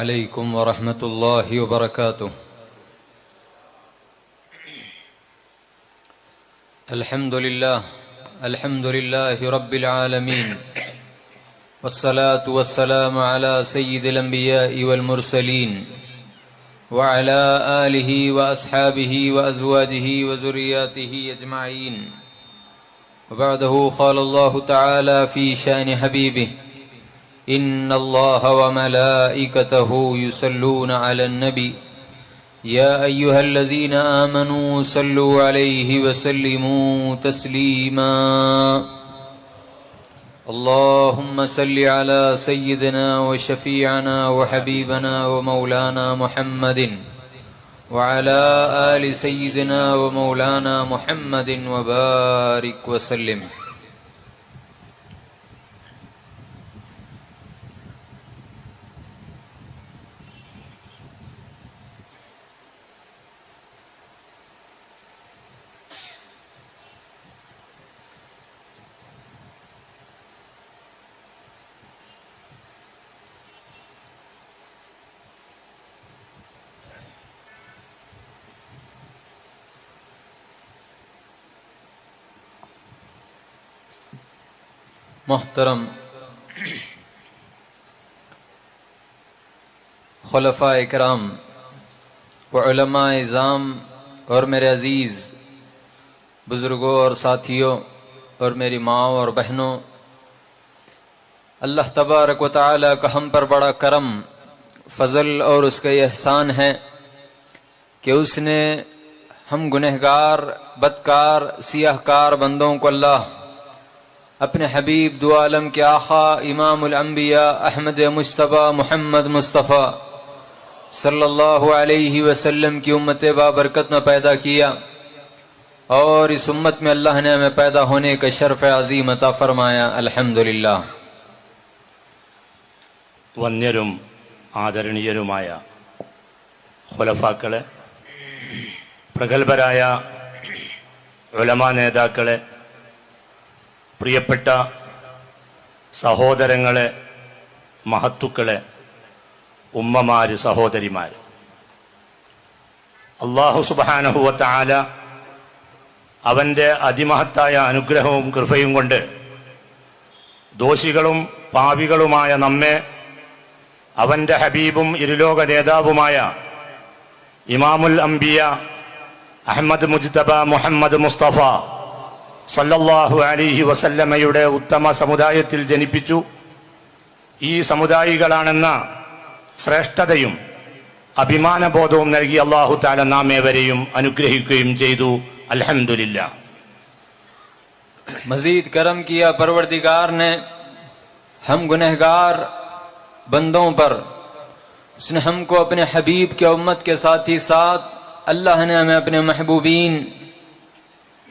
عليكم ورحمة الله وبركاته الحمد لله الحمد لله رب العالمين والصلاة والسلام على سيد الأنبياء والمرسلين وعلى آله وأصحابه وأزواجه وزرياته أجمعين وبعده قال الله تعالى في شأن حبيبه إن الله وملائكته يصلون على النبي يا أيها الذين آمنوا صلوا عليه وسلموا تسليما اللهم صل على سيدنا وشفيعنا وحبيبنا ومولانا محمد وعلى آل سيدنا ومولانا محمد وبارك وسلم محترم خلفاء اکرام و علماء اظام اور میرے عزیز بزرگوں اور ساتھیوں اور میری ماں اور بہنوں اللہ تبارک و تعالیٰ کا ہم پر بڑا کرم فضل اور اس کا احسان ہے کہ اس نے ہم گنہگار بدکار سیاہ کار بندوں کو اللہ اپنے حبیب دو عالم کے آخا امام الانبیاء احمد مصطفیٰ محمد مصطفیٰ صلی اللہ علیہ وسلم کی امت بابرکت میں پیدا کیا اور اس امت میں اللہ نے ہمیں پیدا ہونے کا شرف عظیم عطا فرمایا الحمد للہ آدرایا علماء نے പ്രിയപ്പെട്ട സഹോദരങ്ങളെ മഹത്തുക്കളെ ഉമ്മമാര് സഹോദരിമാര് അള്ളാഹു സുബാനഹുവത്ത ആല അവൻ്റെ അതിമഹത്തായ അനുഗ്രഹവും കൃപയും കൊണ്ട് ദോഷികളും പാവികളുമായ നമ്മെ അവൻ്റെ ഹബീബും ഇരുലോക നേതാവുമായ ഇമാമുൽ അംബിയ അഹമ്മദ് മുജ്തബ മുഹമ്മദ് മുസ്തഫ സല്ലല്ലാഹു അലിഹി വസല്ലമ്മയുടെ ഉത്തമ സമുദായത്തിൽ ജനിപ്പിച്ചു ഈ സമുദായികളാണെന്ന ശ്രേഷ്ഠതയും അഭിമാനബോധവും നൽകി അള്ളാഹു താല നാമേവരെയും അനുഗ്രഹിക്കുകയും ചെയ്തു അലഹമില്ല മസീദ് കരം കിയ പർവർദിഗാർ ने हम गुनहगार बंदों पर उसने हमको अपने हबीब के उम्मत के साथ ही साथ अल्लाह ने हमें अपने महबूबीन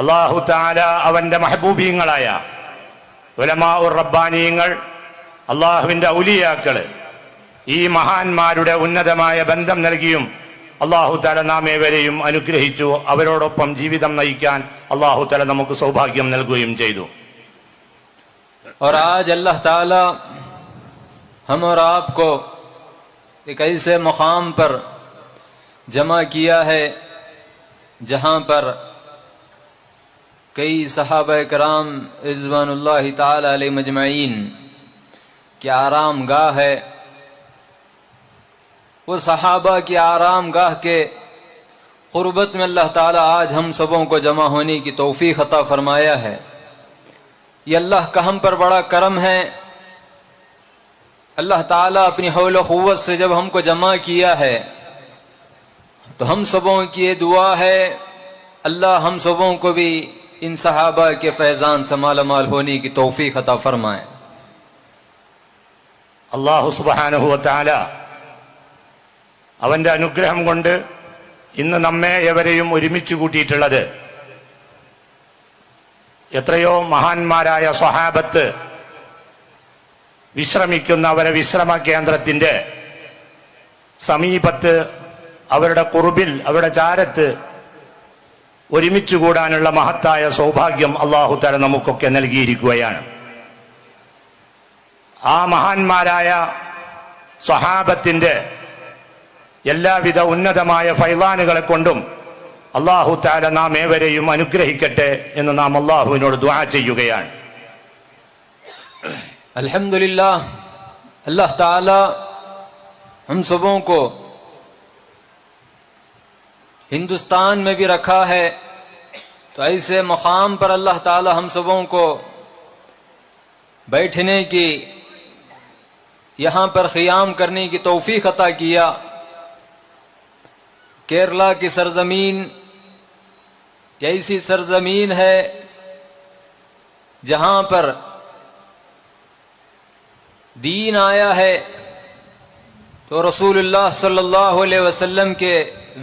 അള്ളാഹു താല അവന്റെ മഹബൂബീങ്ങളായ ഉലമാ ഉർ റബ്ബാനിയങ്ങൾ അള്ളാഹുവിന്റെ ഔലിയാക്കള് ഈ മഹാന്മാരുടെ ഉന്നതമായ ബന്ധം നൽകിയും അള്ളാഹു തല നാമേവരെയും അനുഗ്രഹിച്ചു അവരോടൊപ്പം ജീവിതം നയിക്കാൻ അള്ളാഹു തല നമുക്ക് സൗഭാഗ്യം നൽകുകയും ചെയ്തു और आज अल्लाह ताला हम और आपको पर जमा किया है जहां पर کئی صحابہ کرام رضوان اللہ تعالی علیہ مجمعین کی آرام گاہ ہے وہ صحابہ کی آرام گاہ کے قربت میں اللہ تعالیٰ آج ہم سبوں کو جمع ہونے کی توفیق عطا فرمایا ہے یہ اللہ کا ہم پر بڑا کرم ہے اللہ تعالی اپنی حول و قوت سے جب ہم کو جمع کیا ہے تو ہم سبوں کی یہ دعا ہے اللہ ہم سبوں کو بھی فیضان سے مال مال ہونے کی توفیق عطا खता اللہ سبحانہ وتعالی അവന്റെ അനുഗ്രഹം കൊണ്ട് ഇന്ന് നമ്മെ എവരെയും ഒരുമിച്ച് കൂട്ടിയിട്ടുള്ളത് എത്രയോ മഹാന്മാരായ സ്വഹാബത്ത് വിശ്രമിക്കുന്ന അവരെ വിശ്രമ കേന്ദ്രത്തിൻ്റെ സമീപത്ത് അവരുടെ കുറുബിൽ അവരുടെ ചാരത്ത് ഒരുമിച്ച് കൂടാനുള്ള മഹത്തായ സൗഭാഗ്യം അള്ളാഹു തല നമുക്കൊക്കെ നൽകിയിരിക്കുകയാണ് ആ മഹാന്മാരായ സ്വഹാബത്തിൻ്റെ എല്ലാവിധ ഉന്നതമായ ഫൈലാനുകളെ കൊണ്ടും അള്ളാഹു താല നാം ഏവരെയും അനുഗ്രഹിക്കട്ടെ എന്ന് നാം അള്ളാഹുവിനോട് ദ്വാ ചെയ്യുകയാണ് അലഹമില്ല അല്ലാഹ് താല हम सबों को हिंदुस्तान में भी रखा है تو ایسے مقام پر اللہ تعالی ہم سبوں کو بیٹھنے کی یہاں پر قیام کرنے کی توفیق عطا کیا کیرلا کی سرزمین ایسی سرزمین ہے جہاں پر دین آیا ہے تو رسول اللہ صلی اللہ علیہ وسلم کے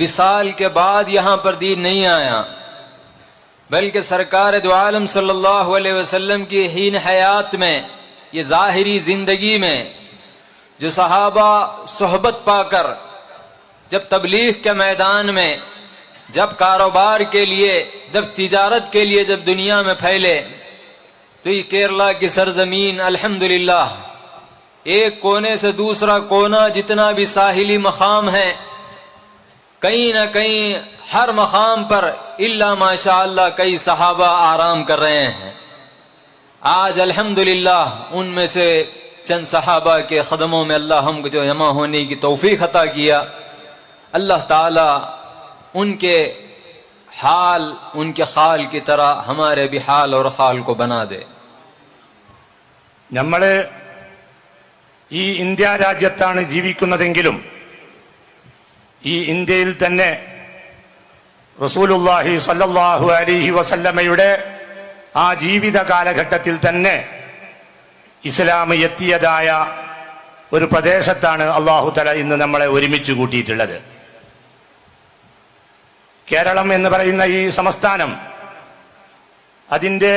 وصال کے بعد یہاں پر دین نہیں آیا بلکہ سرکار دو عالم صلی اللہ علیہ وسلم کی ہین حیات میں یہ ظاہری زندگی میں جو صحابہ صحبت پا کر جب تبلیغ کے میدان میں جب کاروبار کے لیے جب تجارت کے لیے جب دنیا میں پھیلے تو یہ کیرلا کی سرزمین الحمد ایک کونے سے دوسرا کونا جتنا بھی ساحلی مقام ہے نہ ہر مقام پر اللہ ماشاء اللہ کئی صحابہ آرام کر رہے ہیں آج الحمد ان میں سے چند صحابہ کے قدموں میں اللہ ہم کو جو جمع ہونے کی توفیق عطا کیا اللہ تعالی ان کے حال ان کے خال کی طرح ہمارے بھی حال اور خال کو بنا دے انڈیا جیوی جیوک دنگلوں ഈ ഇന്ത്യയിൽ തന്നെ റസൂലുല്ലാഹി സല്ലല്ലാഹു അലിഹി വസല്ലമ്മയുടെ ആ ജീവിത കാലഘട്ടത്തിൽ തന്നെ ഇസ്ലാം എത്തിയതായ ഒരു പ്രദേശത്താണ് അള്ളാഹു തല ഇന്ന് നമ്മളെ ഒരുമിച്ച് കൂട്ടിയിട്ടുള്ളത് കേരളം എന്ന് പറയുന്ന ഈ സംസ്ഥാനം അതിൻ്റെ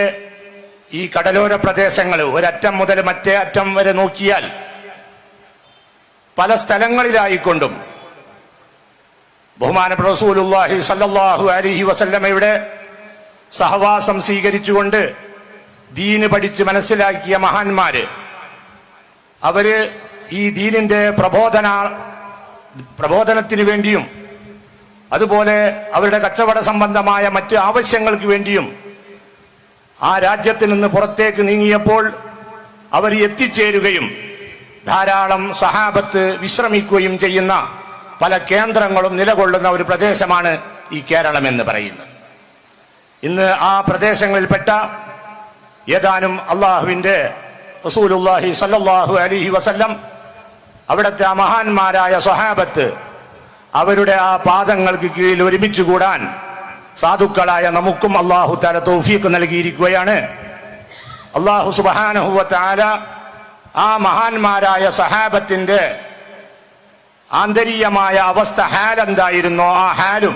ഈ കടലോര പ്രദേശങ്ങൾ ഒരറ്റം മുതൽ മറ്റേ അറ്റം വരെ നോക്കിയാൽ പല സ്ഥലങ്ങളിലായിക്കൊണ്ടും ബഹുമാനപ്പെട്ട റസൂലുല്ലാഹി സല്ലല്ലാഹു അലൈഹി വസല്ലമയുടെ സഹവാസം സ്വീകരിച്ചുകൊണ്ട് ദീന് പഠിച്ച് മനസ്സിലാക്കിയ മഹാന്മാര് അവര് ഈ ദീനിന്റെ പ്രബോധന പ്രബോധനത്തിന് വേണ്ടിയും അതുപോലെ അവരുടെ കച്ചവട സംബന്ധമായ മറ്റ് ആവശ്യങ്ങൾക്ക് വേണ്ടിയും ആ രാജ്യത്തിൽ നിന്ന് പുറത്തേക്ക് നീങ്ങിയപ്പോൾ അവർ എത്തിച്ചേരുകയും ധാരാളം സഹാബത്ത് വിശ്രമിക്കുകയും ചെയ്യുന്ന പല കേന്ദ്രങ്ങളും നിലകൊള്ളുന്ന ഒരു പ്രദേശമാണ് ഈ കേരളം എന്ന് പറയുന്നത് ഇന്ന് ആ പ്രദേശങ്ങളിൽപ്പെട്ട ഏതാനും അള്ളാഹുവിൻ്റെ റസൂലുല്ലാഹി സല്ലാഹു അലിഹി വസല്ലം അവിടുത്തെ ആ മഹാന്മാരായ സ്വഹാബത്ത് അവരുടെ ആ പാദങ്ങൾക്ക് കീഴിൽ ഒരുമിച്ച് കൂടാൻ സാധുക്കളായ നമുക്കും അള്ളാഹു താല തോഫീക്ക് നൽകിയിരിക്കുകയാണ് അള്ളാഹു സുബാനഹുവ താല ആ മഹാന്മാരായ സഹാബത്തിന്റെ ആന്തരീയമായ അവസ്ഥ ഹാൽ എന്തായിരുന്നോ ആ ഹാലും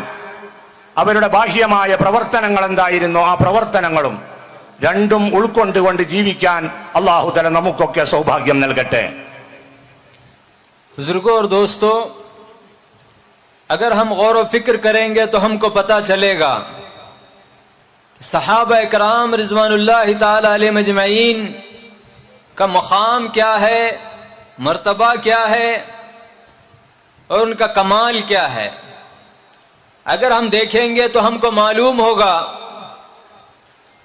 അവരുടെ ബാഹ്യമായ പ്രവർത്തനങ്ങൾ എന്തായിരുന്നോ ആ പ്രവർത്തനങ്ങളും രണ്ടും ഉൾക്കൊണ്ടുകൊണ്ട് ജീവിക്കാൻ അള്ളാഹുതല നമുക്കൊക്കെ സൗഭാഗ്യം നൽകട്ടെ बुजुर्गों और दोस्तों अगर हम गौर फिक्र करेंगे तो हमको पता चलेगा सहाब कराम रिजवान मजमैन का मकाम क्या है मर्तबा क्या है اور ان کا کمال کیا ہے اگر ہم دیکھیں گے تو ہم کو معلوم ہوگا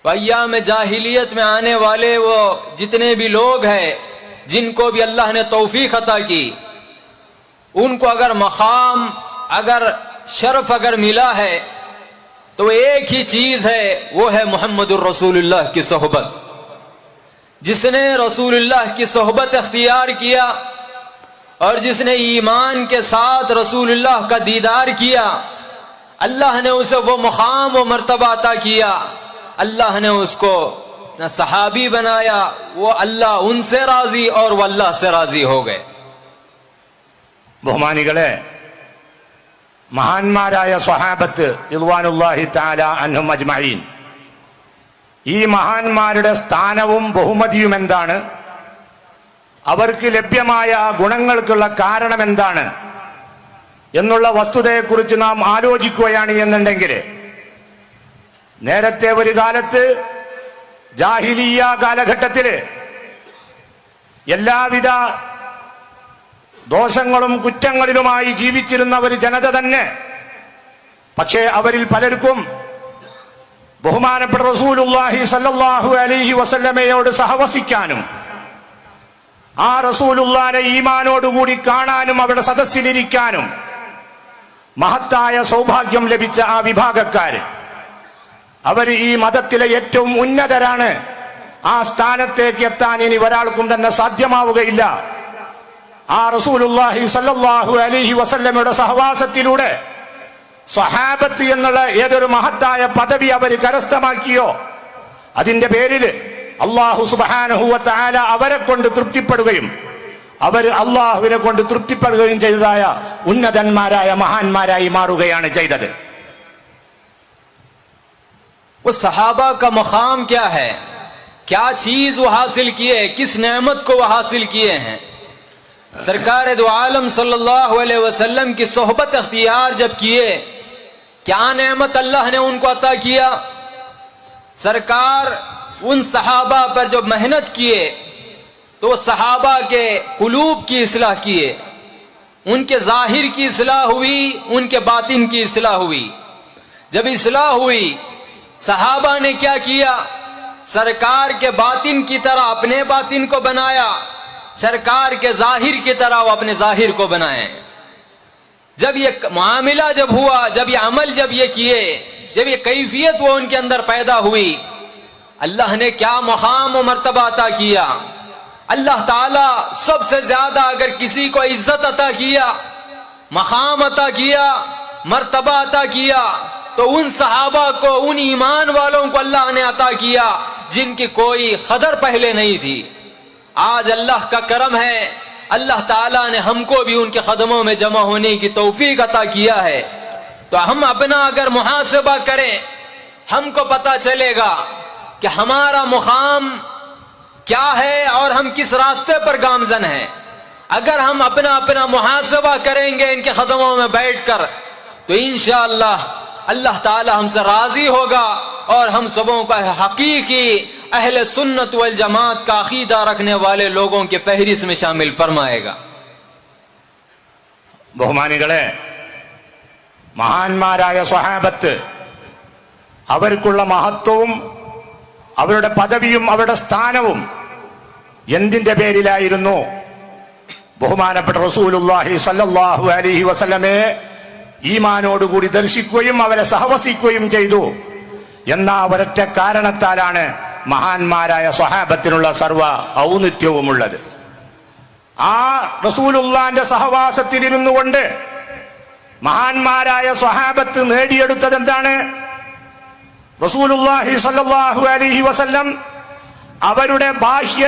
پیا میں جاہلیت میں آنے والے وہ جتنے بھی لوگ ہیں جن کو بھی اللہ نے توفیق عطا کی ان کو اگر مقام اگر شرف اگر ملا ہے تو ایک ہی چیز ہے وہ ہے محمد الرسول اللہ کی صحبت جس نے رسول اللہ کی صحبت اختیار کیا اور جس نے ایمان کے ساتھ رسول اللہ کا دیدار کیا اللہ نے اسے وہ مقام و مرتبہ عطا کیا اللہ نے اس کو نہ صحابی بنایا وہ اللہ ان سے راضی اور وہ اللہ سے راضی ہو گئے بہمانی گلے മഹാന്മാരായ സ്വഹാബത്ത് ഇൽവാനുല്ലാഹി താല അനും അജ്മീൻ ഈ മഹാന്മാരുടെ സ്ഥാനവും ബഹുമതിയും എന്താണ് അവർക്ക് ലഭ്യമായ ഗുണങ്ങൾക്കുള്ള കാരണം എന്താണ് എന്നുള്ള വസ്തുതയെക്കുറിച്ച് നാം ആലോചിക്കുകയാണ് എന്നുണ്ടെങ്കിൽ നേരത്തെ ഒരു കാലത്ത് ജാഹിലീയ കാലഘട്ടത്തില് എല്ലാവിധ ദോഷങ്ങളും കുറ്റങ്ങളിലുമായി ജീവിച്ചിരുന്ന ഒരു ജനത തന്നെ പക്ഷേ അവരിൽ പലർക്കും ബഹുമാനപ്പെട്ട റസൂൽ സല്ലാഹു അലിഹി വസല്ലമയോട് സഹവസിക്കാനും ആ റസൂലുള്ളാരെ ഈമാനോടുകൂടി കാണാനും അവിടെ സദസ്സിലിരിക്കാനും മഹത്തായ സൗഭാഗ്യം ലഭിച്ച ആ വിഭാഗക്കാര് അവർ ഈ മതത്തിലെ ഏറ്റവും ഉന്നതരാണ് ആ സ്ഥാനത്തേക്ക് എത്താൻ ഇനി ഒരാൾക്കും തന്നെ സാധ്യമാവുകയില്ല ആ റസൂലുല്ലാഹി സല്ലാഹു അലിഹി വസല്ലമയുടെ സഹവാസത്തിലൂടെ സ്വഹാബത്ത് എന്നുള്ള ഏതൊരു മഹത്തായ പദവി അവർ കരസ്ഥമാക്കിയോ അതിന്റെ പേരില് اللہ ترپتی پڑ گئی وہ صحابہ کا مقام کیا ہے کیا چیز وہ حاصل کیے کس نعمت کو وہ حاصل کیے ہیں سرکار دو عالم صلی اللہ علیہ وسلم کی صحبت اختیار جب کیے کیا نعمت اللہ نے ان کو عطا کیا سرکار ان صحابہ پر جو محنت کیے تو وہ صحابہ کے قلوب کی اصلاح کیے ان کے ظاہر کی اصلاح ہوئی ان کے باطن کی اصلاح ہوئی جب اصلاح ہوئی صحابہ نے کیا کیا سرکار کے باطن کی طرح اپنے باطن کو بنایا سرکار کے ظاہر کی طرح وہ اپنے ظاہر کو بنائے جب یہ معاملہ جب ہوا جب یہ عمل جب یہ کیے جب یہ کیفیت وہ ان کے اندر پیدا ہوئی اللہ نے کیا مقام و مرتبہ عطا کیا اللہ تعالیٰ سب سے زیادہ اگر کسی کو عزت عطا کیا مقام عطا کیا مرتبہ عطا کیا تو ان صحابہ کو ان ایمان والوں کو اللہ نے عطا کیا جن کی کوئی قدر پہلے نہیں تھی آج اللہ کا کرم ہے اللہ تعالیٰ نے ہم کو بھی ان کے قدموں میں جمع ہونے کی توفیق عطا کیا ہے تو ہم اپنا اگر محاسبہ کریں ہم کو پتہ چلے گا کہ ہمارا مقام کیا ہے اور ہم کس راستے پر گامزن ہیں اگر ہم اپنا اپنا محاسبہ کریں گے ان کے قدموں میں بیٹھ کر تو انشاءاللہ اللہ تعالی ہم سے راضی ہوگا اور ہم سبوں کا حقیقی اہل سنت والجماعت کا عقیدہ رکھنے والے لوگوں کے فہرست میں شامل فرمائے گا بہمانی گڑے مہان مارایا سہابت مہتوں അവരുടെ പദവിയും അവരുടെ സ്ഥാനവും എന്തിന്റെ പേരിലായിരുന്നു ബഹുമാനപ്പെട്ട റസൂലുല്ലാഹി സല്ലാഹു അലിഹി വസല്ലമെ ഈമാനോടുകൂടി ദർശിക്കുകയും അവരെ സഹവസിക്കുകയും ചെയ്തു എന്ന ഒരൊറ്റ കാരണത്താലാണ് മഹാന്മാരായ സ്വഹാബത്തിനുള്ള സർവ ഉള്ളത് ആ റസൂലുള്ളാന്റെ സഹവാസത്തിലിരുന്നു കൊണ്ട് മഹാന്മാരായ സ്വഹാബത്ത് നേടിയെടുത്തത് എന്താണ് റസൂലുള്ളാഹി സല്ലല്ലാഹു അലൈഹി വസല്ലം അവരുടെ ബാഹ്യ